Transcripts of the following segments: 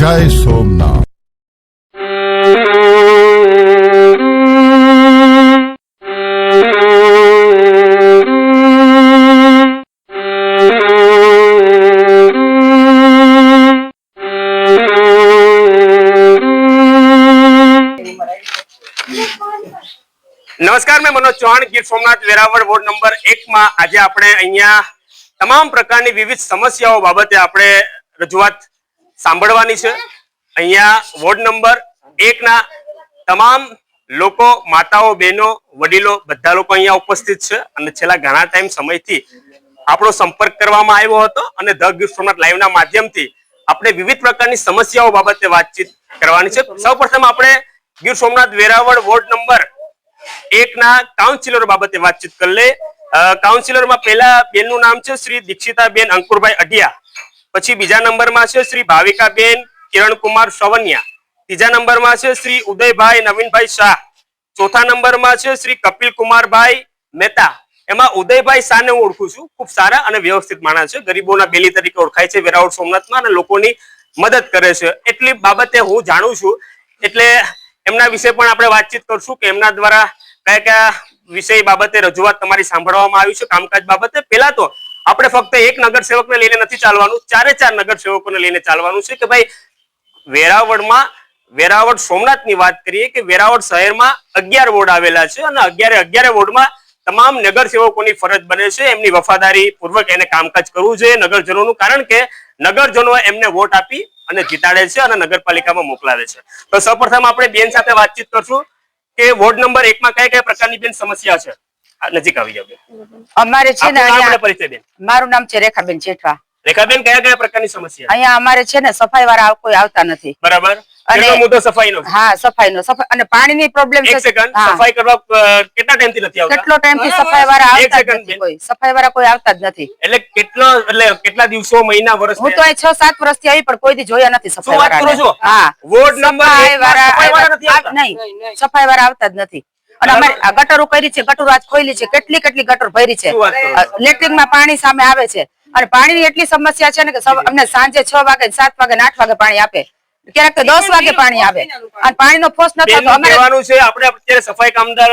જય સોમનાથ. નમસ્કાર, મેં મનોજ ચૌહાણ, ગીર સોમનાથ, વેરાવળ વોર્ડ નંબર એક માં. આજે આપણે અહીંયા તમામ પ્રકારની વિવિધ સમસ્યાઓ બાબતે આપણે રજૂઆત સાંભળવાની છે. અહીંયા વોર્ડ નંબર એક ના તમામ લોકો, માતાઓ, બહેનો, વડીલો બધા લોકો અહીંયા ઉપસ્થિત છે અને છેલ્લા ઘણા ટાઈમ સમયથી આપણો સંપર્ક કરવામાં આવ્યો હતો અને ધ ગીર સોમનાથ લાઈવ ના માધ્યમથી આપણે વિવિધ પ્રકારની સમસ્યાઓ બાબતે વાતચીત કરવાની છે. સૌપ્રથમ આપણે ગીર સોમનાથ વેરાવળ વોર્ડ નંબર એક ના કાઉન્સિલર બાબતે વાતચીત કરી લે કાઉન્સિલરમાં પહેલા બેનનું નામ છે શ્રી દીક્ષિતાબેન અંકુરભાઈ અઢિયા. પછી બીજા નંબરમાં છે શ્રી ભાવિકાબેન કિરણકુમાર સવન્યા. ત્રીજા નંબરમાં છે શ્રી ઉદયભાઈ નવીનભાઈ શાહ. ચોથા નંબરમાં છે શ્રી કપિલ કુમારભાઈ મહેતા. એમાં ઉદયભાઈ શાહને હું ઓળખું છું. ખૂબ સારા અને વ્યવસ્થિત માણસ છે. ગરીબોના બેલી તરીકે ઓળખાય છે. વેરાવળ સોમનાથમાં અને લોકોની મદદ કરે છે. એટલી બાબતે હું જાણું છું. એટલે એમના વિશે પણ આપણે વાતચીત કરશું કે એમના દ્વારા કયા કયા વિષય બાબતે રજૂઆત તમારી સાંભળવામાં આવી છે. કામકાજ બાબતે. પહેલા તો આપણે ફક્ત એક નગરસેવકને લઈને નથી ચાલવાનું, ચારે ચાર નગરસેવકોને લઈને ચાલવાનું છે કે ભાઈ, વેરાવળમાં, વેરાવળ સોમનાથની વાત કરીએ કે વેરાવળ શહેરમાં અગિયાર વોર્ડ આવેલા છે અને અગિયારે અગિયાર વોર્ડમાં તમામ નગરસેવકોની ફરજ બને છે, એમની વફાદારી પૂર્વક એને કામકાજ કરવું જોઈએ નગરજનોનું, કારણ કે નગરજનો એમને વોટ આપી અને જીતાડે છે અને નગરપાલિકામાં મોકલાવે છે. તો સૌપ્રથમ આપણે બેન સાથે વાતચીત કરશું કે વોર્ડ નંબર એકમાં કઈ કયા પ્રકારની બેન સમસ્યા છે? નજીક આવી જાવ અમારે છે ને પરિચય મારું નામ છે રેખાબેન જેઠવા. રેખાબેન કયા કયા પ્રકારની સમસ્યા? અહીંયા અમારે છે ને સફાઈ વાળા કોઈ આવતા નથી. બરાબર. અને- મુદ્દો સફાઈનો? હા સફાઈ અને પાણીની પ્રોબ્લેમ એક સફાઈ કરવા કેટલા ટાઈમથી નથી આવતા? કેટલો ટાઈમ સફાઈ વાળા આવતા જ નથી કોઈ. સફાઈ વાળા કોઈ આવતા જ નથી. એટલે કેટલો એટલે કેટલા દિવસો મહિના વર્ષ હું તો અહીં છ સાત વર્ષથી આવી પણ કોઈ દી જોયા નથી સફાઈ વાત કરો છો? વાળા હા. વોર્ડ નંબર સફાઈ સફાઈ વાળા નથી આવતા? નહીં. સફાઈ વાળા આવતા જ નથી. અને અમે ગટરો કરી છે ગટરો આજ ખોલી છે કેટલી કેટલી ગટર ભરી છે? લેટ્રિનમાં પાણી સામે આવે છે. અને પાણીની એટલી સમસ્યા છે ને કે અમને સાંજે છ વાગે સાત વાગે આઠ વાગે પાણી આપે. ક્યારેક તો દસ વાગે પાણી આવે. અને પાણીનો ફોર્સ ન થતો કહેવાનું છે આપણે અત્યારે સફાઈ કામદાર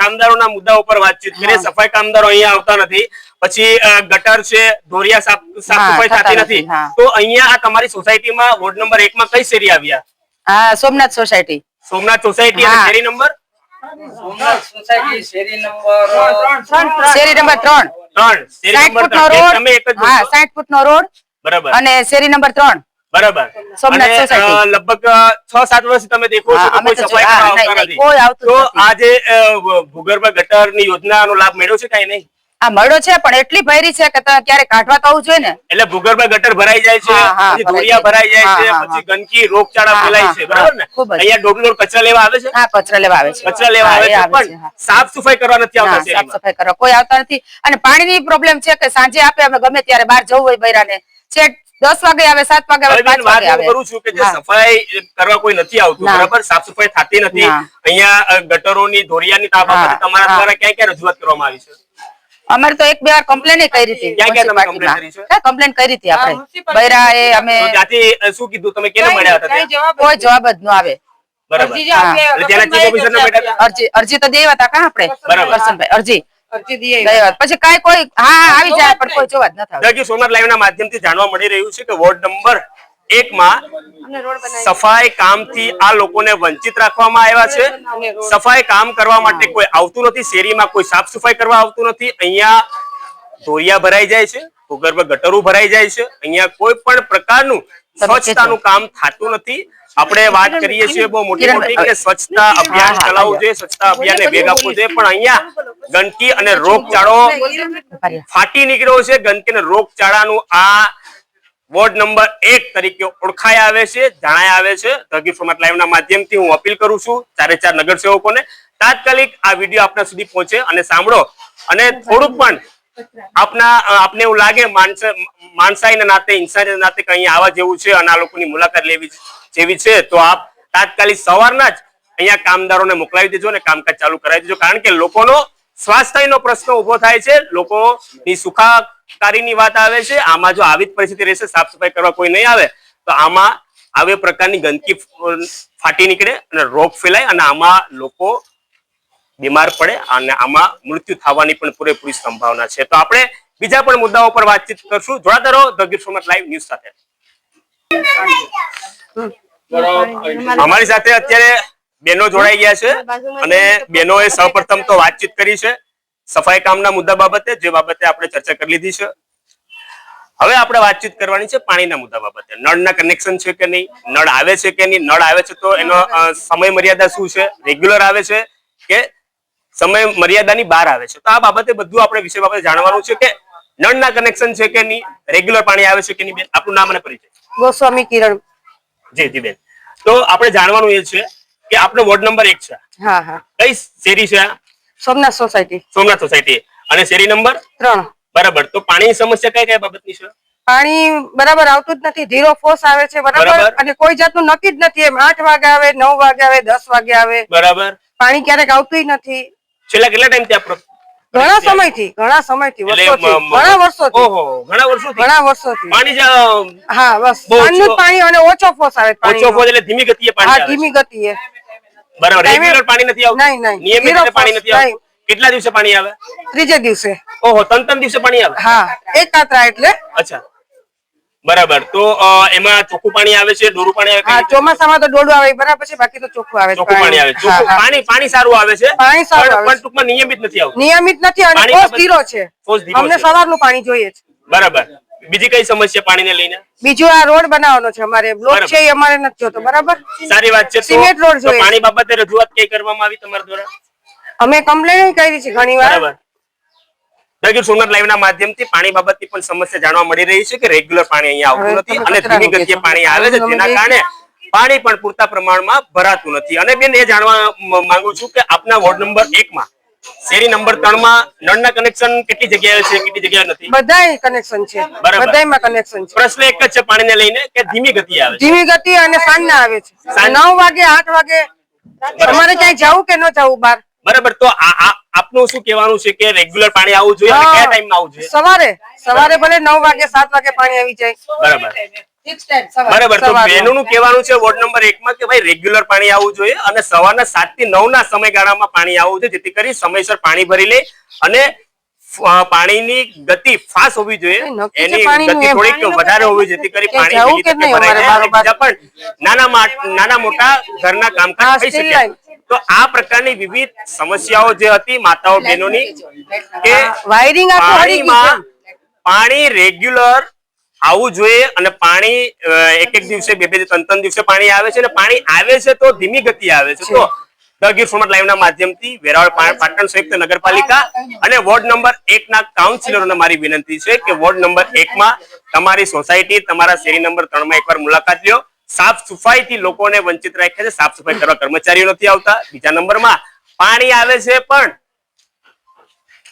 કામદારોના મુદ્દા ઉપર વાતચીત કરીએ. સફાઈ કામદારો અહીંયા આવતા નથી. પછી ગટર છે ધોરિયા સાફ સાફ સફાઈ થતી નથી, તો અહીંયા આ તમારી સોસાયટીમાં વોર્ડ નંબર એક માં કઈ શેરી આવ્યા હા સોમનાથ સોસાયટી. સોમનાથ સોસાયટી અને શેરી નંબર? સોમનાથ સોસાયટી શેરી નંબર શેરી નંબર ત્રણ. સાઠ ફૂટ નો રોડ. તમે એક જ હા સાઠ ફૂટ નો રોડ બરાબર. અને શેરી નંબર ત્રણ. બરાબર. સોમનાથ અને, સોસાયટી. અ, લગભગ છ સાત વર્ષ તમે દેખો છો કોઈ સફાઈ આવતું તો. આજે ભૂગર્ભ ગટરની યોજનાનો લાભ મેળવ્યો છે કઈ નહીં? આ મળ્યો છે પણ એટલી ભયરી છે કે ક્યારે કાઢવા તો આવવું જોઈએ ને. એટલે ભૂગર્ભ ગટર ભરાઈ જાય છે પછી ભરાઈ ભરાઈ જાય છે પછી ગંદકી રોગચાળા ફેલાય છે બરાબર ને. અહીંયા ડોર ટુ કચરા લેવા આવે છે? હા કચરા લેવા આવે છે. કચરા લેવા આવે છે પણ સાફ સફાઈ કરવા નથી આવતા સાફ સફાઈ કરવા કોઈ આવતા નથી. અને પાણીની પ્રોબ્લેમ છે કે સાંજે આપે અમે ગમે ત્યારે બહાર જવું હોય બૈરાને. છે દસ વાગે આવે સાત વાગે આવે પાંચ વાગે આવે. કરું છું કે જે સફાઈ કરવા કોઈ નથી આવતું બરાબર? સાફ સફાઈ થતી નથી. અહીંયા ગટરોની ધોરિયાની તાપ તમારા દ્વારા ક્યાં ક્યાં રજૂઆત કરવામાં આવી છે? અમારે તો એક બે વાર કમ્પ્લેન કરી હતી? કમ્પ્લેન કરી હતી આપણે. બૈરા એ અમે શું કીધું? તમે કેને મળ્યા હતા કઈ? જવાબ કોઈ જવાબ જ ન આવે. અરજી તો દેવા હતા કા આપણે? કરશનભાઈ અરજી. પછી કઈ કોઈ હા આવી જાય પણ કોઈ જોવા જ નથી સોમર સોમનાથ લાઈવ ના માધ્યમથી જાણવા મળી રહ્યું છે કે વોર્ડ નંબર સફાઈ કામથી આ લોકોને વંચિત રાખવામાં આવ્યા છે. સફાઈ કામ કરવા માટે કોઈ આવતું નથી શેરીમાં કોઈ સાફ સફાઈ કરવા આવતું નથી. અહીંયા ધોરિયા ભરાઈ જાય છે ભૂગર્ભ ગટરો ભરાઈ જાય છે. અહીંયા કોઈ પણ પ્રકારનું સ્વચ્છતાનું કામ થતું નથી. આપણે વાત કરીએ છીએ બહુ મોટી મોટી કે સ્વચ્છતા અભિયાન ચલાવવું જોઈએ સ્વચ્છતા અભિયાનને વેગ આપવો જોઈએ પણ અહીંયા ગંદકી અને રોગચાળો ફાટી નીકળ્યો છે. ગંદકી અને રોગચાળાનું આ વોર્ડ નંબર એક તરીકે ઓળખાય આવે છે, જણાય આવે છે. તગી ફોર્મેટ લાઈવ માધ્યમથી હું અપીલ કરું છું ચારે ચાર નગરસેવકોને, તાત્કાલિક આ વીડિયો આપના સુધી પહોંચે અને સાંભળો. અને થોડુંક પણ આપના આપને એવું લાગે માણસ માણસાઈના નાતે ઇન્સાનિયત નાતે કે આવા જેવું છે અને આ લોકોની મુલાકાત લેવી જેવી છે, તો આપ તાત્કાલિક સવારના જ અહીંયા કામદારોને મોકલાવી દેજો અને કામકાજ ચાલુ કરાવી દેજો. કારણ કે લોકોનો સ્વાસ્થ્યનો પ્રશ્ન ઊભો થાય છે. લોકોની સુખાકારીની વાત આવે છે. આમાં જો આવી જ પરિસ્થિતિ રહેશે સાફ સફાઈ કરવા કોઈ નહીં આવે તો આમાં આવી પ્રકારની ગંદકી ફાટી નીકળે અને રોગ ફેલાય અને આમાં લોકો બીમાર પડે અને આમાં મૃત્યુ થવાની પણ પૂરેપૂરી સંભાવના છે. તો આપણે બીજા પણ મુદ્દાઓ પર વાતચીત કરશું. જોડાતા રહો ધ ગીર લાઈવ ન્યૂઝ સાથે અમારી સાથે અત્યારે બેનો જોડાઈ ગયા છે અને બેનો એ સૌપ્રથમ તો વાતચીત કરી છે સફાઈ કામના મુદ્દા બાબતે જે બાબતે આપણે ચર્ચા કરી લીધી છે. હવે આપણે વાતચીત કરવાની છે પાણીના મુદ્દા બાબતે. નળના કનેક્શન છે કે નહીં? નળ આવે છે કે નહીં? નળ આવે છે તો એનો સમય મર્યાદા શું છે? રેગ્યુલર આવે છે કે સમય મર્યાદાની બહાર આવે છે? તો આ બાબતે બધું આપણે વિષય બાબતે જાણવાનું છે કે નળના કનેક્શન છે કે નહીં? રેગ્યુલર પાણી આવે છે કે નહીં બેન? આપણું નામ અને પરિચય. ગોસ્વામી કિરણ. જી જી બેન. તો આપણે જાણવાનું એ છે કે આપણો વોર્ડ નંબર એક છે. હા હા. કઈ શેરી છે સોમનાથ સોસાયટી. સોમનાથ સોસાયટી. અને શેરી નંબર? ત્રણ. બરાબર. તો પાણીની સમસ્યા કઈ કઈ બાબતની છે? પાણી બરાબર આવતું જ નથી. ધીરો ફોર્સ આવે છે બરાબર. અને કોઈ જાતનું નક્કી જ નથી. એમ આઠ વાગે આવે નવ વાગે આવે દસ વાગે આવે. બરાબર. પાણી ક્યારેક આવતું નથી. છેલ્લા કેટલા ટાઈમ ત્યાં ઘણા સમયથી ઘણા સમયથી વર્ષોથી ઘણા વર્ષોથી. ઓહો ઘણા વર્ષોથી? ઘણા વર્ષોથી. પાણી હા બસ. ઓછો- પાણી અને ઓછો ફોસ આવે ઓછો ફોસ એટલે ધીમી ગતિએ પાણી હા ધીમી ગતિએ. બરાબર રેગ્યુલર પાણી નથી આવતું? નહીં, નહીં. નિયમિત રીતે પાણી નથી આવતું? કેટલા દિવસે પાણી આવે? ત્રીજે દિવસે. ઓહો ત્રણ ત્રણ દિવસે પાણી આવે? હા એક કાતરા એટલે અચ્છા. બરાબર. તો એમાં ચોખ્ખું પાણી આવે છે ડોરું પાણી આવે છે? ચોમાસામાં તો ડોડું આવે બરાબર છે બાકી તો ચોખ્ખું આવે ચોખ્ખું પાણી આવે. પાણી પાણી સારું આવે છે? પાણી સારું આવે પણ ટૂંકમાં નિયમિત નથી આવતું. નિયમિત નથી અને પાણી ફોર્સ ધીરો છે. અમને. સવારનું પાણી જોઈએ છે. બરાબર. બીજી કઈ સમસ્યા પાણીને લઈને? બીજું આ રોડ બનાવવાનો છે અમારે. બ્લોક છે એ અમારે નથી જોતો બરાબર? સારી વાત છે. સિમેન્ટ રોડ જોઈએ. પાણી બાબતે રજૂઆત કઈ કરવામાં આવી તમારા દ્વારા? અમે કમ્પ્લેન કરી છે ઘણી વાર બરાબર સોમનાથ લાઈવ ના માધ્યમથી પાણી બાબતની પણ સમસ્યા જાણવા મળી રહી છે કે રેગ્યુલર પાણી અહીંયા આવતું નથી અને ધીમી ગતિએ પાણી આવે છે. જેના કારણે પાણી પણ પૂરતા પ્રમાણમાં ભરાતું નથી. અને બેન એ જાણવા માંગુ છું કે આપના વોર્ડ નંબર એક માં શેરી નંબર ત્રણમાં નળના કનેક્શન કેટલી જગ્યાએ છે કેટલી જગ્યાએ નથી? બધાય કનેક્શન છે. બરાબર. કનેક્શન છે. પ્રશ્ન એક જ છે પાણીને લઈને કે ધીમી ગતિ આવે ધીમી ગતિ અને સાંજના આવે છે. નવ વાગે આઠ વાગે. તમારે ક્યાંય જવું કે ન જવું બાર? બરાબર તો આપનું શું કહેવાનું છે કે રેગ્યુલર પાણી આવવું જોઈએ અને કયા ટાઈમમાં આવવું જોઈએ? સવારે. સવારે ભલે નવ વાગે સાત વાગે પાણી આવી જાય. બરાબર. ફિક્સ ટાઈમ સવારે. બરાબર તો. બહેનોનું કહેવાનું છે વોર્ડ નંબર એક માં કે ભાઈ રેગ્યુલર પાણી આવવું જોઈએ અને સવારના સાતથી નવ ના સમયગાળામાં પાણી આવવું જોઈએ જેથી કરી સમયસર પાણી ભરી લે અને પાણીની ગતિ ફાસ્ટ હોવી જોઈએ. એની ગતિ થોડીક વધારે હોવી જેથી કરી પાણી પણ નાના નાના મોટા ઘરના કામકાજ થઈ શકે. તો આ પ્રકારની વિવિધ સમસ્યાઓ જે હતી માતાઓ બહેનોની કે વાયરિંગ પાણી રેગ્યુલર આવવું જોઈએ અને પાણી એક એક દિવસે બે બે ત્રણ ત્રણ દિવસે પાણી આવે છે અને પાણી આવે છે તો ધીમી ગતિ આવે છે. તો ધ ગીર સોમનાથ લાઈવ ના માધ્યમથી વેરાવળ પાટણ સંયુક્ત નગરપાલિકા અને વોર્ડ નંબર એક ના કાઉન્સિલરોને મારી વિનંતી છે કે વોર્ડ નંબર એક માં તમારી સોસાયટી તમારા શેરી નંબર ત્રણમાં એકવાર મુલાકાત લ્યો. સાફ સફાઈ થી લોકોને વંચિત રાખે છે. સાફ સફાઈ કરવા કર્મચારીઓ નથી આવતા. બીજા નંબરમાં પાણી આવે છે પણ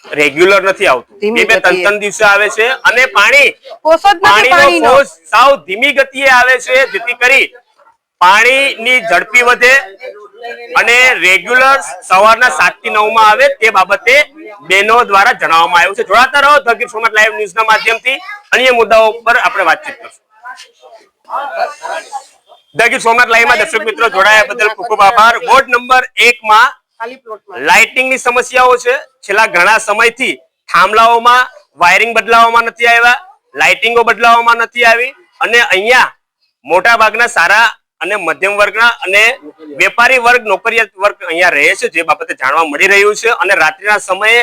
રેગ્યુલર નથી આવતું. બે બે ત્રણ ત્રણ દિવસે આવે છે અને પાણી પાણી પાણીનો સાવ ધીમી ગતિએ આવે છે જેથી કરી પાણીની ઝડપી વધે. અને રેગ્યુલર સવારના સાતથી નવમાં આવે તે બાબતે બહેનો દ્વારા જણાવવામાં આવ્યું છે. જોડાતા રહો ધગીર ગીર સોમનાથ લાઈવ ન્યૂઝ ના માધ્યમથી. અન્ય મુદ્દાઓ પર આપણે વાતચીત કરશું. ધ સોમનાથ લાઈવમાં દર્શક મિત્રો જોડાયા બદલ ખૂબ ખૂબ આભાર. વોર્ડ નંબર એક માં લાઇટિંગની સમસ્યાઓ છે. છેલ્લા ઘણા સમયથી થાંભલાઓમાં વાયરિંગ બદલાવવામાં નથી આવ્યા, લાઇટિંગો બદલાવવામાં નથી આવી અને અહીંયા મોટા ભાગના સારા અને મધ્યમ વર્ગના અને વેપારી વર્ગ નોકરિયાત વર્ગ અહીંયા રહે છે જે બાબતે જાણવા મળી રહ્યું છે. અને રાત્રિના સમયે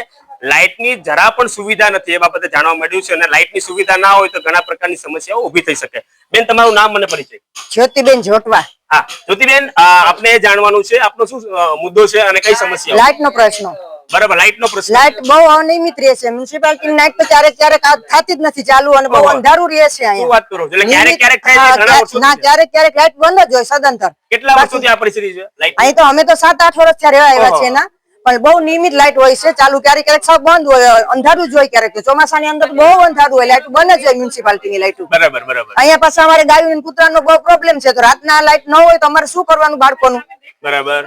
લાઇટની જરા પણ સુવિધા નથી એ બાબતે જાણવા મળ્યું છે. અને લાઇટની સુવિધા ના હોય તો ઘણા પ્રકારની સમસ્યાઓ ઊભી થઈ શકે. બેન તમારું નામ મને પરિચય. જ્યોતિબેન જોટવા. હા જ્યોતિબેન આપને એ જાણવાનું છે. આપનો શું મુદ્દો છે અને કઈ સમસ્યા લાઇટ નો પ્રશ્ન. બરાબર લાઇટ નો પ્રશ્ન. લાઇટ બહુ અનિયમિત રહે છે. મ્યુનિસિપાલિટી નાઇટ તો ક્યારેક ક્યારેક થતી જ નથી ચાલુ અને બહુ અંધારું રહે છે અહીંયા. વાત કરો એટલે ક્યારેક ક્યારેક થાય છે ઘણા વર્ષોથી? ના ક્યારેક ક્યારેક લાઇટ બંધ જ હોય સદંતર. કેટલા વર્ષોથી આ પરિસ્થિતિ છે લાઇટ અહીં તો અમે તો સાત આઠ વર્ષ થયા રહેવા આવ્યા છે એના પણ બહુ નિયમિત લાઇટ હોય છે ચાલુ ક્યારેક ક્યારેક સબ બંધ હોય અંધારું જ હોય ક્યારેક. ચોમાસાની અંદર બહુ અંધારું હોય લાઇટ બંધ જ હોય મ્યુનિસિપાલિટીની લાઇટ બરાબર બરાબર. અહીંયા પાછા અમારે ગાયું કુતરાનો કૂતરાનો બહુ પ્રોબ્લેમ છે. તો રાતના લાઇટ ન હોય તો અમારે શું કરવાનું બાળકોનું? બરાબર.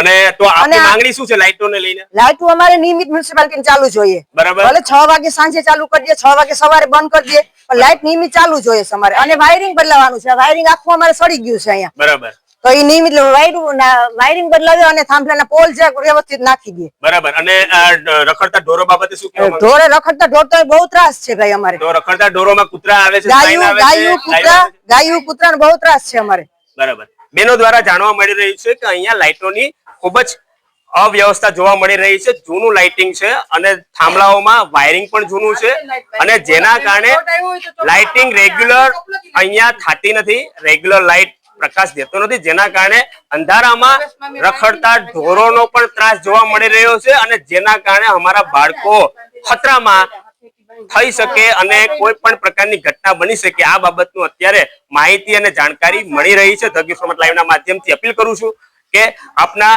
અને તો આપની માંગણી શું છે લાઇટોને લઈને? લાઇટો અમારે નિયમિત મ્યુનિસિપાલિટી ચાલુ જોઈએ. બરાબર. ભલે 6 વાગે સાંજે ચાલુ કરી દે છ વાગે સવારે બંધ કરી દે પણ લાઇટ નિયમિત ચાલુ જોઈએ અમારે. અને વાયરિંગ બદલાવાનું છે. વાયરિંગ આખું અમારે સડી ગયું છે અહીંયા. બરાબર. તો એ નિયમિત વાયરિંગ બદલાવ્યો અને થાંભલાના પોલ જે વ્યવસ્થિત નાખી દે. બરાબર. અને રખડતા ઢોરો બાબતે શું કહેવા? ઢોરે રખડતા ઢોર તો બહુ ત્રાસ છે ભાઈ અમારે. તો રખડતા ઢોરોમાં કૂતરા આવે છે ગાયું ગાયું કૂતરા ગાયું કૂતરા બહુ ત્રાસ છે અમારે. બરાબર. બેનો દ્વારા જાણવા મળી રહ્યું છે કે અહીંયા લાઇટોની ખૂબ જ અવ્યવસ્થા જોવા મળી રહી છે. જૂનું લાઇટિંગ છે અને થાંભલાઓમાં વાયરિંગ પણ જૂનું છે અને જેના કારણે લાઇટિંગ રેગ્યુલર અહીંયા થતી નથી. રેગ્યુલર લાઇટ પ્રકાશ દેતો નથી. જેના કારણે અંધારામાં રખડતા ઢોરોનો પણ ત્રાસ જોવા મળી રહ્યો છે અને જેના કારણે અમારા બાળકો ખતરામાં થઈ શકે અને કોઈ પણ પ્રકારની ઘટના બની શકે. આ બાબતનું અત્યારે માહિતી અને જાણકારી મળી રહી છે. ધગી ફોર્મેટ લાઈવના માધ્યમથી અપીલ કરું છું કે આપના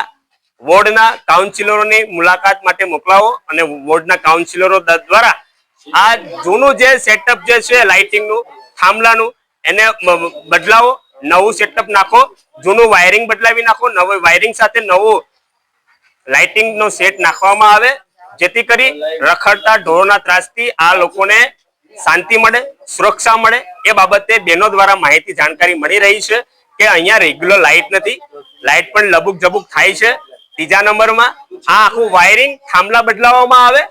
વોર્ડના કાઉન્સિલરોની મુલાકાત માટે મોકલાવો અને વોર્ડના કાઉન્સિલરો દ્વારા આ જૂનું જે સેટઅપ જે છે લાઇટિંગનું થાંભલાનું, એને બદલાવો, નવું સેટઅપ નાખો, જૂનું વાયરિંગ બદલાવી નાખો, નવું વાયરિંગ સાથે નવું લાઇટિંગનો સેટ નાખવામાં આવે, જેથી કરી રખડતા ઢોરોના ત્રાસથી આ લોકોને શાંતિ મળે, સુરક્ષા મળે. એ બાબતે બહેનો દ્વારા માહિતી, જાણકારી મળી રહી છે કે અહીંયા રેગ્યુલર લાઇટ નથી. લાઇટ પણ લબુક જબુક થાય છે. ત્રીજા નંબરમાં આ આખું વાયરિંગ થાંભલા બદલાવવામાં આવે,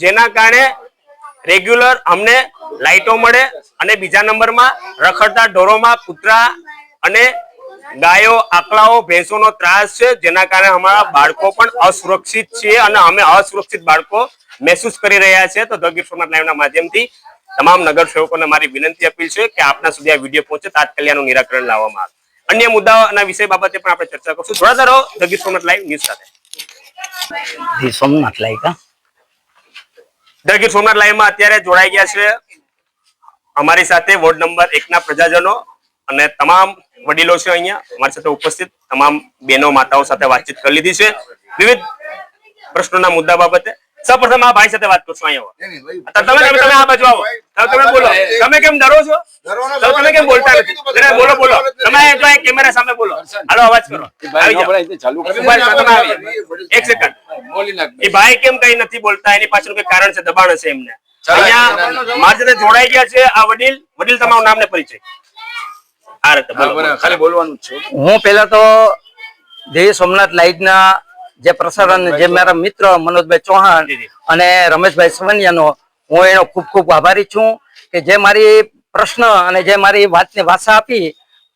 જેના કારણે રેગ્યુલર અમને લાઇટો મળે અને બીજા નંબરમાં રખડતા ઢોરોમાં કૂતરા અને ગાયો, આકલાઓ, ભેંસોનો ત્રાસ છે, જેના કારણે અમારા બાળકો પણ અસુરક્ષિત છે અને અમે અસુરક્ષિત બાળકો મહેસૂસ કરી રહ્યા છે તો ધ ગીર સોમનાથ લાઈવના માધ્યમથી તમામ નગર સેવકોને મારી વિનંતી અપીલ છે કે આપના સુધી આ વીડિયો પહોંચે, તાત્કાલિક આનું નિરાકરણ લાવવામાં આવે. અન્ય મુદ્દાઓના વિષય બાબતે પણ આપણે ચર્ચા કરશું. થોડા રહો ધ સોમનાથ લાઈવ ન્યૂઝ સાથે. સોમનાથ લાઈવ ધ ગીર સોમનાથ લાઈવમાં અત્યારે જોડાઈ ગયા છે અમારી સાથે વોર્ડ નંબર એક ના પ્રજાજનો અને તમામ વડીલો છે અહીંયા. અમારી સાથે ઉપસ્થિત તમામ બહેનો માતાઓ સાથે વાતચીત કરી લીધી છે. વિવિધ પ્રશ્નોના મુદ્દા બાબતે સૌપ્રથમ આ ભાઈ સાથે વાત કરશું અહીંયા તમે તમે તમે આ બાજુ આવો. તમે બોલો. તમે કેમ ડરો છો? તમે કેમ બોલતા નથી? બોલો બોલો. તમે તો કેમેરા સામે બોલો. હાલો અવાજ કરો. એક સેકન્ડ એ ભાઈ કેમ કઈ નથી બોલતા? એની પાછળ કઈ કારણ છે? દબાણ હશે એમને. અહીંયા મારી સાથે જોડાઈ ગયા છે આ વડીલ. વડીલ તમારું નામ ને પરિચય. આ રીતે બોલો, બોલો. ખાલી બોલવાનું હું પેલા તો જય સોમનાથ લાઈટના જે પ્રસારણ જે મારા મિત્ર મનોજભાઈ ચૌહાણ. અને રમેશભાઈ સવનિયાનો હું એનો ખૂબ ખૂબ આભારી છું કે જે મારી પ્રશ્ન અને જે મારી વાતને ભાષા આપી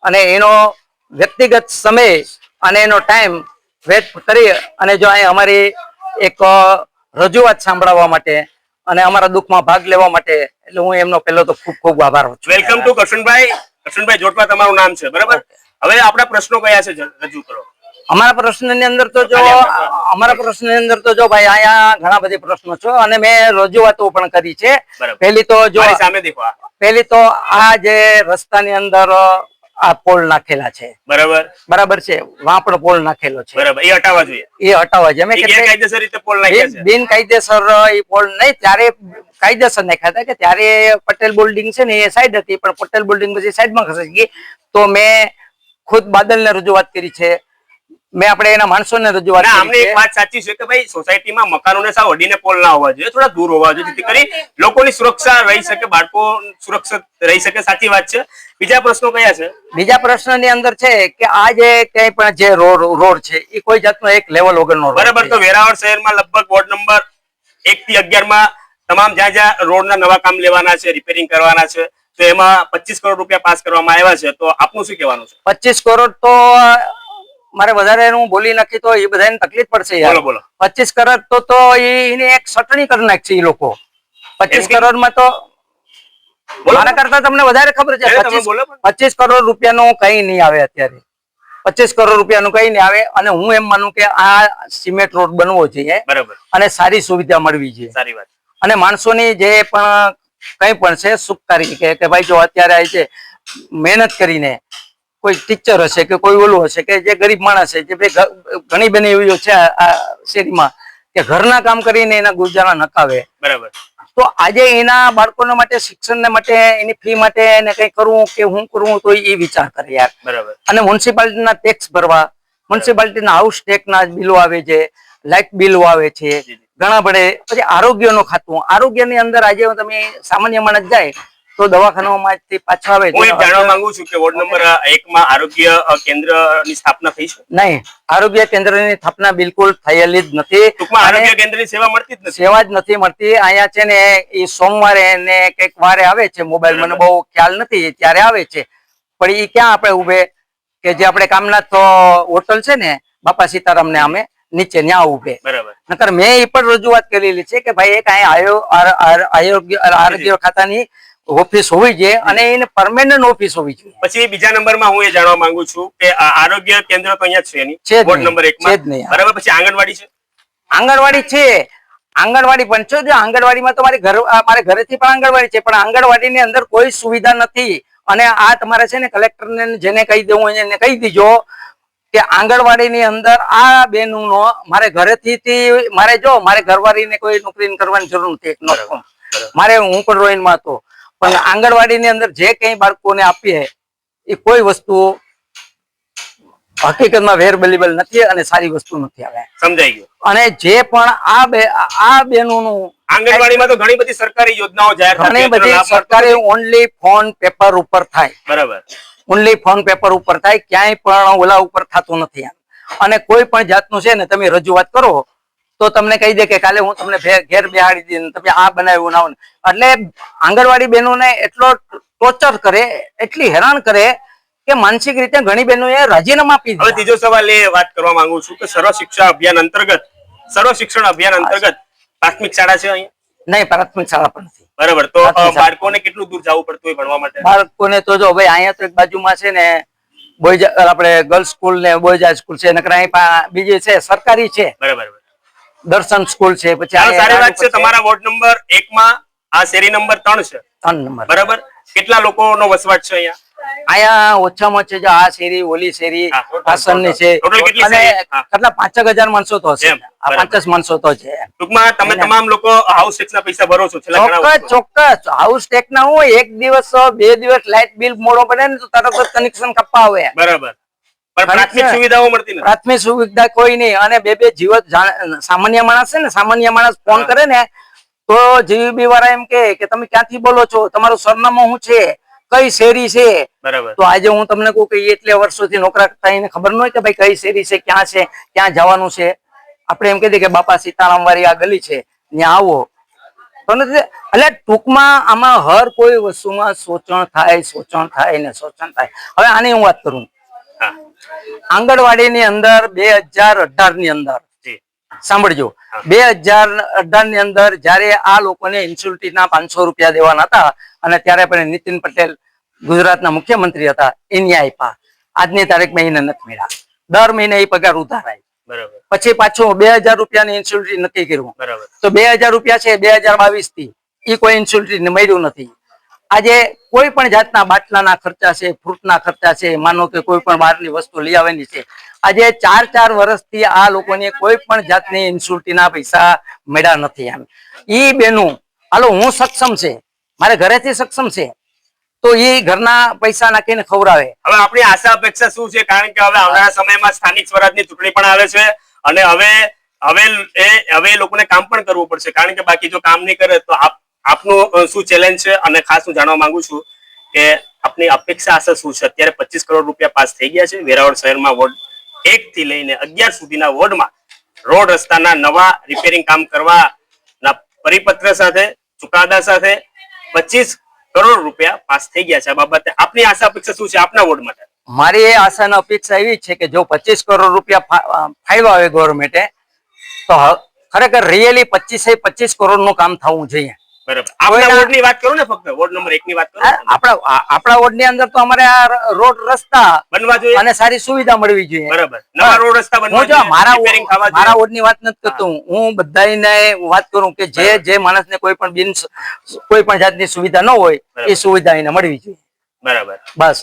અને એનો વ્યક્તિગત સમય અને એનો ટાઈમ વેટ કરી અને જો અહીં અમારી એક રજૂઆત સાંભળવા માટે અને અમારા દુઃખમાં ભાગ લેવા માટે એટલે હું એમનો પહેલો તો ખૂબ ખૂબ આભાર વેલકમ ટુ કરશનભાઈ કરશનભાઈ જોટવા તમારું નામ છે બરાબર? હવે આપણા પ્રશ્નો કયા છે રજૂ કરો. અમારા પ્રશ્નની અંદર તો જો અમારા પ્રશ્નની અંદર તો જો ભાઈ અહીંયા ઘણા બધી પ્રશ્નો છે અને મેં રજૂઆતો પણ કરી છે. પેલી પહેલી તો જો. પહેલી તો આ જે રસ્તાની અંદર આ પોલ નાખેલા છે. બરાબર. બરાબર છે. વાપડો પોલ નાખેલો છે. બરાબર. એ હટાવવા જોઈએ. એ હટાવવા કાયદેસર ગેરકાયદેસર રીતે પોલ નાખ્યા છે? બિનકાયદેસર એ પોલ નહીં. ત્યારે કાયદેસર નાખ્યા હતા કે ત્યારે પટેલ બિલ્ડિંગ છે ને એ સાઈડ હતી. પણ પટેલ બિલ્ડિંગ પછી સાઈડમાં ખસી ગઈ. તો મેં ખુદ બાદલને રજૂઆત કરી છે. મેં આપણે એના માણસોને રજૂઆત અમને એક વાત સાચી છે કે ભાઈ સોસાયટીમાં મકાનોને સાવ અડીને પોલ ના હોવા જોઈએ થોડા દૂર હોવા જોઈએ જેથી કરી લોકોની સુરક્ષા રહી શકે બાળકો સુરક્ષિત રહી શકે સાચી વાત છે. બીજા પ્રશ્નો કયા છે? બીજા પ્રશ્નની અંદર છે કે આ જે કઈ પણ જે રોડ રોડ છે એ કોઈ જાતનો એક લેવલ વગરનો બરાબર તો વેરાવળ શહેરમાં લગભગ વોર્ડ નંબર એક થી અગિયારમાં તમામ જ્યાં જ્યાં રોડના નવા કામ લેવાના છે રિપેરિંગ કરવાના છે તો એમાં પચીસ કરોડ રૂપિયા પાસ કરવામાં આવ્યા છે. તો આપનું શું કહેવાનું છે? પચીસ કરોડ તો મારે વધારે હું બોલી નાખી તો એ બધાને તકલીફ પડશે યાર. બોલો બોલો. પચીસ કરોડ તો તો એની એક સટણી કરી નાખશે એ લોકો. પચીસ કરોડમાં તો મારા કરતા તમને વધારે ખબર છે. પચીસ કરોડ રૂપિયાનું કઈ નહીં આવે અત્યારે. પચીસ કરોડ રૂપિયાનું કઈ નહીં આવે અને હું એમ માનું કે આ સિમેન્ટ રોડ બનવો જોઈએ અને સારી સુવિધા મળવી જોઈએ. સારી વાત. અને માણસોની જે પણ કઈ પણ છે સુખકારી કે કે ભાઈ જો અત્યારે આ છે મહેનત કરીને કોઈ ટીચર હશે કે કોઈ ઓલું હશે કે જે ગરીબ માણસ છે જે ઘણી બની એવી છે આ શેરીમાં કે ઘરના કામ કરીને એના ગુજારા નકાવે. બરાબર. તો આજે એના બાળકોના માટે શિક્ષણને માટે એની ફી માટે એને કઈ કરવું કે હું કરવું તો એ વિચાર કરે યાર. બરાબર. અને મ્યુનિસિપાલિટીના ટેક્સ ભરવા મ્યુનિસિપાલિટીના હાઉસ ટેકના બિલો આવે છે લાઇટ બિલો આવે છે ઘણા બધે. પછી આરોગ્યનું ખાતું આરોગ્યની અંદર આજે તમે સામાન્ય માણસ જાય તો દવાખાનામાંથી પાછા આવે હું જાણવા માંગુ છું કે વોર્ડ નંબર 1 માં આરોગ્ય કેન્દ્રની સ્થાપના થઈ છે? નહીં આરોગ્ય કેન્દ્રની સ્થાપના બિલકુલ થયેલી જ નથી. ટૂંકમાં આરોગ્ય કેન્દ્રની સેવા મળતી જ નથી. સેવા જ નથી મળતી. અહીંયા છે ને એ સોમવારે ને કંઈક વારે આવે છે મોબાઈલ. મને બહુ ખ્યાલ નથી ત્યારે આવે છે. પણ એ ક્યાં આપણે ઉભે કે જે આપણે કામનાથ હોટલ છે ને બાપા સીતારામ ને અમે નીચે ત્યાં ઉભે બરાબર. નકર મેં એ પણ રજૂઆત કરેલી છે કે ભાઈ એક અહીંયા આરોગ્ય ખાતાની ઓફિસ હોવી જોઈએ અને એને પરમેનન્ટ ઓફિસ હોવી જોઈએ. પછી બીજા નંબરમાં હું એ જાણવા માંગુ છું કે આરોગ્ય કેન્દ્ર તો અહીંયા છે નહીં છે વોર્ડ નંબર એક. માં બરાબર પછી આંગણવાડી છે? આંગણવાડી છે. આંગણવાડી પણ છે જો આંગણવાડીમાં તો મારે ઘર મારે ઘરેથી પણ આંગણવાડી છે પણ આંગણવાડીની અંદર કોઈ સુવિધા નથી. અને આ તમારે છે ને કલેક્ટરને જેને કહી દેવું હોય એને કહી દીજો કે આંગણવાડીની અંદર આ બેનનો મારે ઘરેથી થી- મારે જો મારે ઘરવાળીને કોઈ નોકરી કરવાની જરૂર નથી. નો. મારે હું પણ રોઈનમાં હતો. પણ આંગણવાડીની અંદર જે કંઈ બાળકોને આપીએ એ કોઈ વસ્તુ હકીકતમાં વેરબેલેબલ નથી અને સારી વસ્તુ નથી આવે. સમજાઈ ગયું. અને જે પણ આ બે આ બેનોનું આંગણવાડીમાં તો ઘણી બધી સરકારી યોજનાઓ જાહેર ઘણી બધી લાભ ઓનલી ફોન પેપર ઉપર થાય. બરાબર. ઓનલી ફોન પેપર ઉપર થાય ક્યાંય પણ ઓલા ઉપર થતું નથી અને કોઈ પણ જાતનું છે ને તમે રજૂઆત કરો તો તમને કહી દે કે કાલે હું તમને ઘેર બેહાડી દઈને તમે આ બનાવ્યું ના એટલે આંગણવાડી બહેનોને એટલો ટોર્ચર કરે એટલી હેરાન કરે કે માનસિક રીતે ઘણી બહેનોએ રાજીનામા આપી હવે ત્રીજો સવાલ એ વાત કરવા માંગુ છું કે સર્વ શિક્ષા અભિયાન અંતર્ગત સર્વ શિક્ષણ અભિયાન અંતર્ગત પ્રાથમિક શાળા છે અહીંયા? નહીં પ્રાથમિક શાળા પણ નથી. બરાબર તો. બાળકોને કેટલું દૂર જવું પડતું હોય ભણવા માટે? બાળકોને તો જો ભાઈ અહીંયા તો એક બાજુમાં છે ને બોયઝ આપણે ગર્લ્સ સ્કૂલ ને બોયઝ સ્કૂલ છે નકર અહીં બીજી છે સરકારી છે. બરાબર. દર્શન સ્કૂલ છે પછી સારી વાત છે. તમારા વોર્ડ નંબર એક માં આ શેરી નંબર ત્રણ છે. ત્રણ નંબર. બરાબર? કેટલા લોકોનો વસવાટ છે અહીંયા? અહીંયા ઓછામાં ઓછી આ શેરી ઓલી શેરી છે. અને કેટલા? પાંચેક હજાર માણસો તો હશે. એમ, આ બરાબર. પાંચ જ માણસો તો છે. ટૂંકમાં તમે તમામ લોકો હાઉસ ટેક્સ ના પૈસા ભરો છો ચોક્કસ ચોક્કસ. હાઉસ ટેક ના હું એક દિવસ બે દિવસ લાઇટ બિલ મોડો પડે ને તો તરત જ કનેક્શન કપા આવે બરાબર. પ્રાથમિક સુવિધા કોઈ નહીં. અને બે બે જીવત સામાન્ય માણસ છે ને સામાન્ય માણસ ફોન કરે ને તો જીવીબી વાળા એમ કે તમે ક્યાંથી બોલો છો? તમારું સરનામું શું છે? કઈ શેરી છે? બરાબર. તો આજે હું તમને કહું કે એટલે વર્ષોથી નોકરા કરતા ખબર ન હોય કે ભાઈ કઈ શેરી છે ક્યાં છે ક્યાં જવાનું છે. આપણે એમ કહી દઈએ કે બાપા સીતારામ વાળી આ ગલી છે. ત્યાં આવો. તો નથી એટલે ટૂંકમાં આમાં હર કોઈ વસ્તુમાં શોષણ થાય શોષણ થાય ને શોષણ થાય. હવે આની હું વાત કરું. આંગણવાડીની અંદર બે હજાર અઢારની અંદર સાંભળજો. બે હજાર અઢારની અંદર જયારે આ લોકોને ઇન્સ્યુલિટીના પાંચસો રૂપિયા દેવાના હતા અને ત્યારે પણ નીતિન પટેલ ગુજરાતના મુખ્યમંત્રી હતા એને આપ્યા. આજની તારીખમાં એને નથી મળ્યા. દર મહિને એ પગાર ઉધારાય. પછી પાછું બે હજાર રૂપિયાની ઇન્સ્યુલિટી નક્કી કર્યું. તો બે હજાર રૂપિયા છે બે હજાર બાવીસથી એ કોઈ ઇન્સ્યુલિટી મળ્યું નથી. આજે કોઈ પણ જાતના બાટલાના ખર્ચા છે, ફ્રૂટના ખર્ચા છે, માનો કે કોઈ પણ બહારની વસ્તુ લઈ આવવાની છે, આજે ચાર ચાર વર્ષથી આ લોકોને કોઈ પણ જાતની ઇન્સ્યુલિટીના પૈસા મળ્યા નથી એમ. ઈ બેનું, હાલો હું સક્ષમ છે, મારે ઘરેથી સક્ષમ છે, તો એ ઘરના પૈસા નાખીને ખવડાવે. હવે આપણી આશા અપેક્ષા શું છે? કારણ કે હવે આવનારા સમયમાં સ્થાનિક સ્વરાજની ચૂંટણી પણ આવે છે અને હવે હવે એ, હવે લોકોને કામ પણ કરવું પડશે. કારણ કે બાકી જો કામ નહીં કરે તો આપ આપનું શું ચેલેન્જ છે? અને ખાસ હું જાણવા માંગુ છું કે આપની અપેક્ષા આશા શું છે? અત્યારે પચીસ કરોડ રૂપિયા પાસ થઈ ગયા છે વેરાવળ શહેરમાં વોર્ડ એક થી લઈને અગિયાર સુધીના વોર્ડમાં. રોડ રસ્તાના નવા રિપેરિંગ કામ કરવાના પરિપત્ર સાથે, ચુકાદા સાથે પચીસ કરોડ રૂપિયા પાસ થઈ ગયા છે. આ બાબતે આપની આશા અપેક્ષા શું છે આપના વોર્ડ માટે? મારી એ આશાની અપેક્ષા એવી છે કે જો પચીસ કરોડ રૂપિયા ફા- આવે ગવર્મેન્ટે તો ખરેખર રિયલી પચીસે પચીસ કરોડનું કામ થવું જોઈએ. બરાબર. વોર્ડની વાત કરું ને ફક્ત વોર્ડ નંબર એક ની વાત કરું આપણા આપણા વોર્ડની અંદર તો અમારે આ રોડ રસ્તા બનવા જોઈએ? અને સારી સુવિધા મળવી જોઈએ. બરાબર. નવા રોડ રસ્તા બનવા જોઈએ મારા મારા વોર્ડની વાત નથી કરતો હું. હું બધાને વાત કરું કે જે જે માણસને કોઈ પણ બિન કોઈ પણ જાતની સુવિધા ન હોય એ સુવિધા એને મળવી જોઈએ. બરાબર. બસ.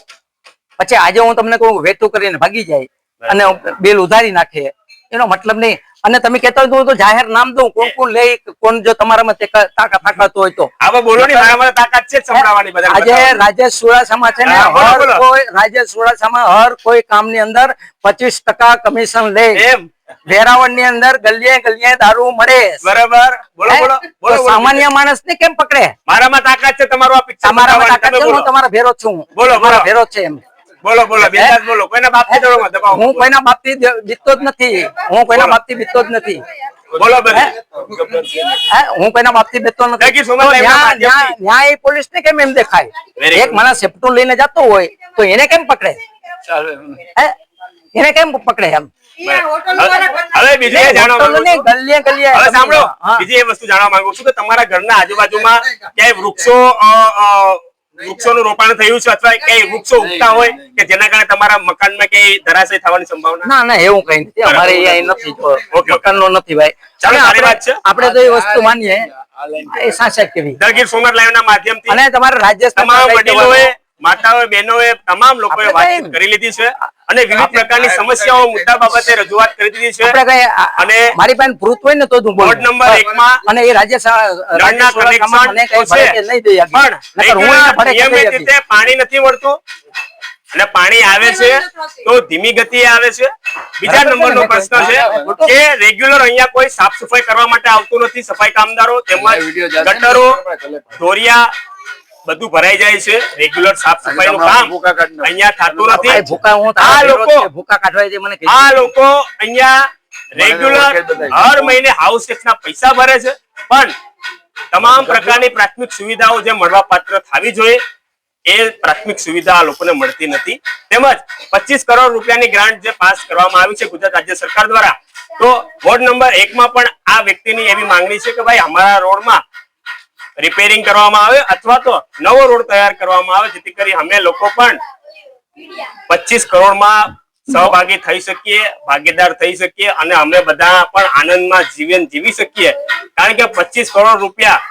પછી આજે હું તમને કહું વેતું કરીને ભાગી જાય અને બિલ ઉધારી નાખે. એનો મતલબ નહીં અને તમે કેતા હોય તો જાહેર નામ દઉં. કોણ કોણ લે કોણ જો તમારામાં તાકાત તાકાત હોય તો. હવે બોલો ને મારા તાકાત છે સંભળાવવાની બધા આજે. રાજેશ ચુડાસમા છે ને હર કોઈ રાજેશ ચુડાસમા હર કોઈ કામની અંદર પચીસ ટકા કમિશન લે. એમ. વેરાવળની અંદર ગલીએ ગલીએ દારૂ મળે. બરાબર. બોલો બોલો બોલો. સામાન્ય માણસ ને કેમ પકડે? મારામાં તાકાત છે તમારો આ પિક્ચર તમારામાં. તાકાત છે, હું. તમારા ભેરો છું. બોલો, હું ભેરો છે એમ. બોલો બોલો બિંદાસ બોલો કોઈના બાપની દડોમાં દબાવો હું કોઈના બાપથી દ- બીતતો જ નથી હું કોઈના બોલો. બાપથી બીતતો જ નથી બોલો બેન હે? હું કોઈના બાપથી બીતતો નથી બાકી તો સોમનાથ લાઈવના ન્યા- ન્યા- માધ્યમથી. ન્યાય પોલીસ ને કેમ એમ દેખાય Very એક good. માણસ સેપ્ટું લઈને જતો હોય તો એને કેમ પકડે હે? એને કેમ પકડે એમ હવે બીજું એ જાણવા માંગુ હોટલોને છું. ગલીએ ગલીએ હવે સાંભળો હા. બીજી એ વસ્તુ જાણવા માંગુ છું કે તમારા ઘરના આજુબાજુમાં ક્યાંય વૃક્ષો અ, અ, વૃક્ષોનું રોપાણ થયું છે અથવા ક્યાંય વૃક્ષો ઉગતા હોય કે જેના કારણે તમારા મકાનમાં કઈ ધરાશય થવાની સંભાવના ના ના એવું કઈ નથી અમારે અહીંયા નથી. મકાનનો નથી ભાઈ ચાલો, સારી વાત છે. આપણે તો એ વસ્તુ માનીએ એ સાચા કેવી ધ ગીર સોમનાથ લાઈવના માધ્યમથી અને તમારે રાજ્ય તમામ વડીલોએ? માતાઓએ બહેનોએ તમામ લોકોએ વાતચીત કરી લીધી છે અને વિવિધ પ્રકારની સમસ્યાઓ મુદ્દા બાબતે રજૂઆત કરી દીધી છે. અને મારી પાસે પ્રૂફ હોય ને તો હું બોલું. વોર્ડ નંબરમાં અને એ રાજ્ય સા- કનેક્શન નહીં દે. પણ નકર હું નિયમિત. રીતે પાણી નથી મળતું અને પાણી આવે છે તો ધીમી ગતિએ આવે છે. બીજા નંબરનો પ્રશ્ન છે કે રેગ્યુલર અહીંયા કોઈ સાફ સફાઈ કરવા માટે આવતું નથી સફાઈ કામદારો તેમજ ગટરો ધોરિયા બધું ભરાઈ જાય છે. રેગ્યુલર સાફ સફાઈનું કામ અહીંયા થતું નથી. ભૂકા હું આ લોકો ભૂકા કાઢવા છે મને આ લોકો અહીંયા રેગ્યુલર હર મહિને હાઉસ ટેક્સ ના પૈસા ભરે છે. પણ તમામ પ્રકારની પ્રાથમિક સુવિધાઓ જે મળવા પાત્ર થવી જોઈએ એ પ્રાથમિક સુવિધા આ લોકોને મળતી નથી. તેમજ પચીસ કરોડ રૂપિયાની ગ્રાન્ટ જે પાસ કરવામાં આવી છે ગુજરાત રાજ્ય સરકાર દ્વારા તો વોર્ડ નંબર એકમાં પણ આ વ્યક્તિની એવી માંગણી છે કે ભાઈ અમારા રોડમાં રિપેરિંગ કરવામાં આવે અથવા તો નવો રોડ તૈયાર કરવામાં આવે, જેથી કરી અમે લોકો પણ પચીસ કરોડમાં સહભાગી થઈ શકીએ, ભાગીદાર થઈ શકીએ અને અમે બધા પણ આનંદમાં જીવન જીવી શકીએ. કારણ કે પચીસ કરોડ રૂપિયા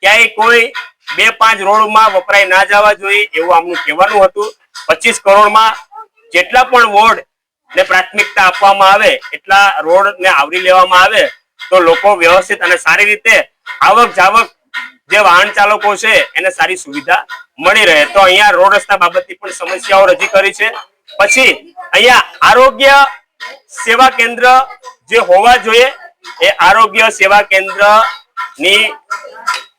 ક્યાંય કોઈ બે પાંચ રોડમાં વપરાય ના જવા જોઈએ એવું આમનું કહેવાનું હતું. પચીસ કરોડમાં જેટલા પણ વોર્ડ ને પ્રાથમિકતા આપવામાં આવે, એટલા રોડ ને આવરી લેવામાં આવે, તો લોકો વ્યવસ્થિત અને સારી રીતે આવક જાવક જે વાહન ચાલકો છે, એને સારી સુવિધા મળી રહે. તો અહીંયા રોડ રસ્તા બાબતની પણ સમસ્યાઓ રજી કરી છે. પછી અહીંયા આરોગ્ય સેવા કેન્દ્ર જે હોવા જોઈએ, એ આરોગ્ય સેવા કેન્દ્રની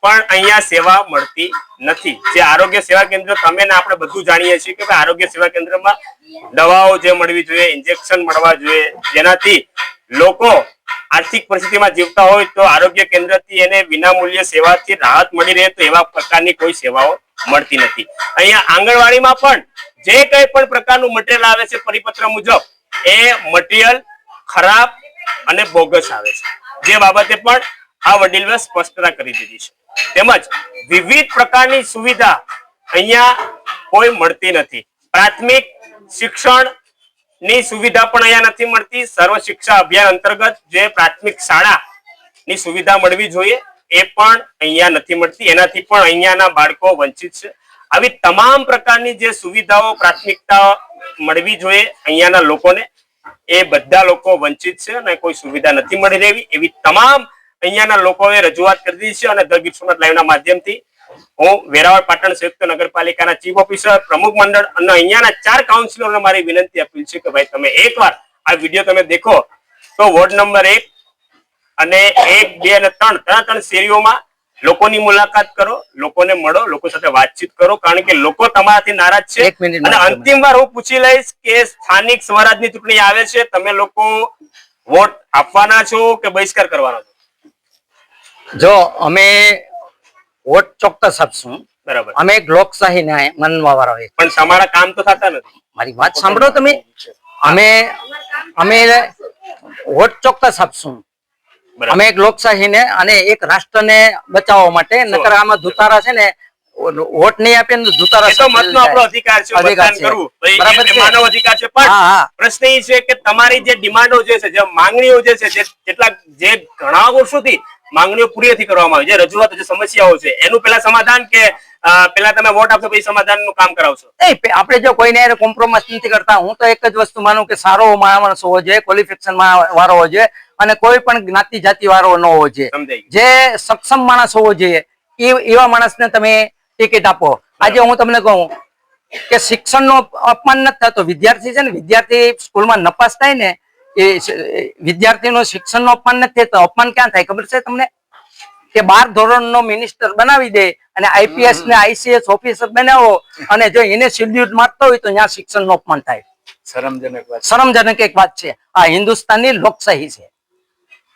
પણ અહીંયા સેવા મળતી નથી. જે આરોગ્ય સેવા કેન્દ્ર, તમે આપણે બધું જાણીએ છીએ કે ભાઈ આરોગ્ય સેવા કેન્દ્રમાં દવાઓ જે મળવી જોઈએ, ઇન્જેક્શન મળવા જોઈએ. જેનાથી લોકો આર્થિક પરિસ્થિતિમાં જીવતા હોય તો આરોગ્ય કેન્દ્રથી એને વિનામૂલ્ય સેવાથી રાહત મળી રહે તો એવા પ્રકારની કોઈ સેવાઓ મળતી નથી. અહીંયા આંગણવાડીમાં પણ જે કંઈ પણ પ્રકારનું મટીરિયલ આવે છે, પરિપત્ર મુજબ, એ મટીરિયલ ખરાબ અને બોગસ આવે છે. જે બાબતે પણ આ વડીલોએ સ્પષ્ટતા કરી દીધી છે. તેમજ વિવિધ પ્રકારની સુવિધા અહીંયા કોઈ મળતી નથી. પ્રાથમિક શિક્ષણ ની સુવિધા પણ અહીંયા નથી મળતી. સર્વ શિક્ષા અભિયાન અંતર્ગત જે પ્રાથમિક શાળા ની સુવિધા મળવી જોઈએ એ પણ અહીંયા નથી મળતી. એનાથી પણ અહીંયાના બાળકો વંચિત છે. આવી તમામ પ્રકારની જે સુવિધાઓ, પ્રાથમિકતા મળવી જોઈએ અહીંયાના લોકોને, એ બધા લોકો વંચિત છે અને કોઈ સુવિધા નથી મળી રહેવી. એવી તમામ અહીંયાના લોકોએ રજૂઆત કરી છે અને ધ ગીર સોમનાથ લાઈવના માધ્યમથી હું વેરાવળ પાટણ સંયુક્ત નગરપાલિકાના ચીફ ઓફિસર પ્રમુખ મંડળ અને અહીંયાના ચાર કાઉન્સિલરોને મારી વિનંતી અપીલ છે કે ભાઈ તમે એકવાર આ વીડિયો તમે દેખો. તો વોર્ડ નંબર એક અને એક બે અને ત્રણ ત્રણ ત્રણ શેરીઓમાં લોકોની મુલાકાત કરો લોકોને મળો લોકો સાથે વાતચીત કરો કારણ કે લોકો તમારાથી નારાજ છે. અને. અંતિમ વાર હું પૂછી લઈશ કે સ્થાનિક સ્વરાજની ચૂંટણી આવે છે તમે લોકો વોટ આપવાના છો કે બહિષ્કાર કરવાનો છો? જો અમે વોટ ચોક્કસ આપશું. બરાબર. અમે એક લોકશાહી ન્યાય માનવા વાળા એક. પણ તમારા કામ તો થતા નથી. મારી વાત સાંભળો તમે. અમે અમે વોટ ચોક્કસ આપશું. અમે એક લોકશાહીને અને એક રાષ્ટ્રને બચાવવા માટે નકર આમાં ધુતારા છે ને વોટ નહીં આપે ને ધુતારા તો મતનો આપણો અધિકાર છે અધિકાર મતદાન છે. કરવું. બરાબર છે. માનવ અધિકાર છે. પણ પ્રશ્ન એ છે કે તમારી જે ડિમાન્ડો જે છે જે માંગણીઓ જે છે જે કેટલાક જે ઘણા વર્ષોથી માંગણીઓ પૂરી નથી કરવામાં આવી. જે રજૂઆતો જે સમસ્યાઓ છે એનું પેલા સમાધાન કે પેલા તમે વોટ આપશો પછી સમાધાનનું કામ કરાવશો? આપણે જો કોઈને કોમ્પ્રોમાઇઝ નથી કરતા હું તો એક જ વસ્તુ માનું કે સારો માણસ હોવો જોઈએ ક્વોલિફિકેશન વાળો હોવો જોઈએ અને કોઈ પણ જ્ઞાતિ જાતિ વાળો ન હોવો જોઈએ. જે સક્ષમ માણસ હોવો જોઈએ એ- એવા માણસને તમે ટિકિટ આપો. આજે હું તમને કહું કે શિક્ષણનો અપમાન નથી થતો. વિદ્યાર્થી છે ને વિદ્યાર્થી સ્કૂલમાં નપાસ થાય ને એ વિદ્યાર્થીનો શિક્ષણનો અપમાન નથી થતો. અપમાન ક્યાં થાય? ખબર છે તમને? કે બાર ધોરણનો મિનિસ્ટર બનાવી દે અને આઈપીએસ ને આઈસીએસ ઓફિસર બનાવો અને જો એને શિડ્યુલ મારતો હોય તો ત્યાં શિક્ષણનો અપમાન થાય. શરમજનક શરમજનક એક વાત છે. આ હિન્દુસ્તાનની લોકશાહી છે.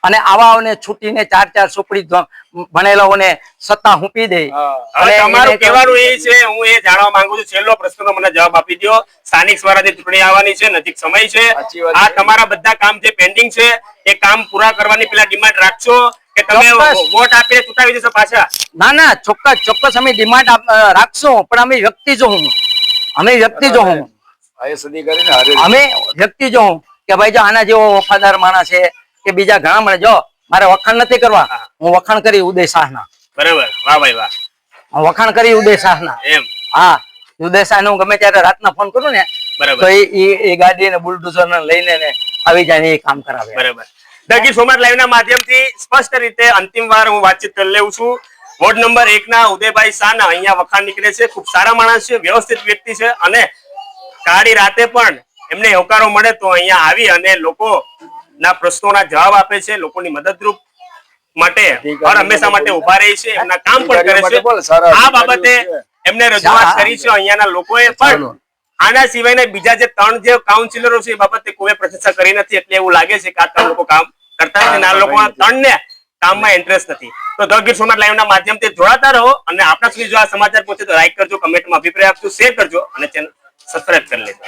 અને આવાઓને છૂટીને ચાર ચાર સુપડી ભણેલાઓને સત્તા હુંપી દે. અને તમારું કહેવાનું એ છે હું એ જાણવા માંગુ છું છેલ્લો પ્રશ્નનો મને જવાબ આપી દો સ્થાનિક સ્વરાજ્ય ચૂંટણી આવવાની છે નજીક સમય છે. આ તમારા બધા કામ જે પેન્ડિંગ છે એ કામ પૂરા કરવાની પેલા ડિમાન્ડ રાખશો કે તમે. વોટ આપીને ચૂંટાવી દેશો પાછા? ના ના ચોક્કસ ચોક્કસ અમે ડિમાન્ડ રાખશું પણ અમે વ્યક્તિ જો હું. અમે વ્યક્તિ જો હું. અમે વ્યક્તિ જો હું. કે ભાઈ જો આના જેવો વફાદાર માણસ છે કે બીજા ઘણા મને જો મારે વખાણ નથી કરવા. હું. વખાણ કરી ઉદય શાહના બરાબર. વાહ ભાઈ વાહ. વખાણ કરી ઉદય શાહના એમ. હા. ઉદય શાહને હું ગમે ત્યારે રાતના ફોન કરું ને બરાબર. તો એ- ગાડી ને બુલડોઝર ને લઈને ને આવી જાય એ કામ કરાવે. બરાબર. દગી સોમનાથ લાઈવ ના માધ્યમથી સ્પષ્ટ રીતે અંતિમ વાર હું વાતચીત કરી લેવું છું. વોર્ડ નંબર એક ના ઉદયભાઈ શાહના અહીંયા વખાણ નીકળે છે. ખૂબ સારા માણસ છે વ્યવસ્થિત વ્યક્તિ છે અને કાળી રાતે પણ એમને હોકારો મળે તો અહીંયા આવી અને લોકો ના પ્રશ્નોના જવાબ આપે છે લોકોની મદદરૂપ માટે હર હંમેશા માટે ઊભા રહી છે એમના કામ પણ કરે છે. આ બાબતે એમને રજૂઆત કરી છે અહીંયાના લોકોએ પણ આના સિવાયના બીજા જે ત્રણ જે કાઉન્સિલરો છે એ બાબતે કોઈ પ્રશંસા કરી નથી એટલે એવું લાગે છે કે આ ત્રણ લોકો કામ કરતા નથી આ લોકો ત્રણ ને કામમાં ઇન્ટરેસ્ટ નથી. તો ધ ગીર સોમનાથ લાઈવ ના માધ્યમથી જોડાતા રહો અને આપણા સુધી જો આ સમાચાર પહોંચે તો લાઈક કરજો કમેન્ટમાં અભિપ્રાય આપજો શેર કરજો અને ચેનલ સબસ્ક્રાઈબ કરી લેજો.